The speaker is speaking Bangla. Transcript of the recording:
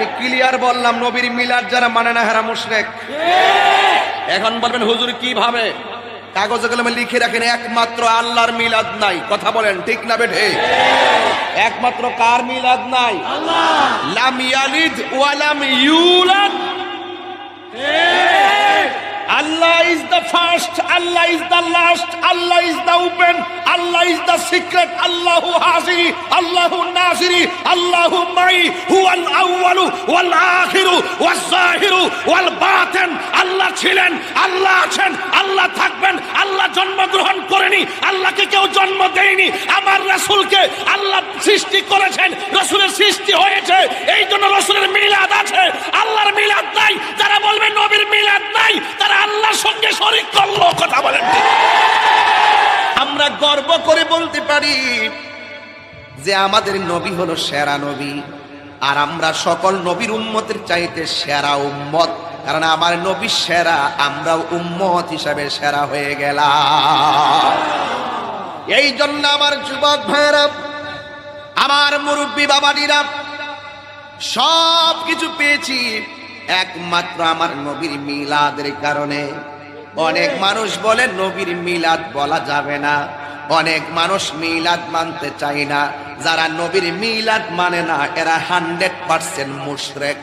আমি ক্লিয়ার বললাম নবীর মিলাদ যারা মানে না হেরা মুশরেক। এখন বলবেন হুজুর কীভাবে? কাগজে কলমে লিখে রাখেন একমাত্র আল্লাহর মিলাদ নাই। কথা বলেন ঠিক না বেঠে? একমাত্র কার মিলাদ নাই? লাম ইয়ালিদ ওয়ালাম ইউলাদ। Allah is the first, Allah is the last, Allah is the open, Allah is the secret, Allahu Haziri, Allahu Naziri, Allahu Mai, Huwal Awwalu, Wal Akhiru, Wal Zahiru, Wal Batin, আল্লাহ ছিলেন আল্লাহ আছেন আল্লাহ থাকবেন আল্লাহ জন্মগ্রহণ করেনি আল্লাহকে কেউ জন্ম দেয়নি। আমার রাসূলকে আল্লাহ সৃষ্টি করেছেন রাসূলের সৃষ্টি হয়েছে এই জন্য রাসূলের মিলাদ আছে। আল্লাহর মিলাদ নাই যারা বলবে নবীর মিলাদ নাই তারা আল্লাহর সঙ্গে শরীক করল কথা বলেন আমরা গর্ব করে বলতে পারি যে আমাদের নবী হলো সেরা নবী। আর আমরা সকল নবীর উম্মতের চাইতে সেরা উম্মত। কারণ আমার নবী সেরা আমরা উম্মত হিসাবে সেরা হয়ে গেলাম। এই জন্য আমার যুবক ভাইরা আমার মুরব্বী বাবাডিরা সব কিছু পেয়েছি একমাত্র আমার নবীর মিলাদের কারণে। অনেক মানুষ বলে, নবীর মিলাদ বলা যাবে না। অনেক মানুষ মিলাদ মানতে চায় না। যারা নবীর মিলাদ মানে না, এরা হান্ড্রেড পার্সেন্ট মুশরেক।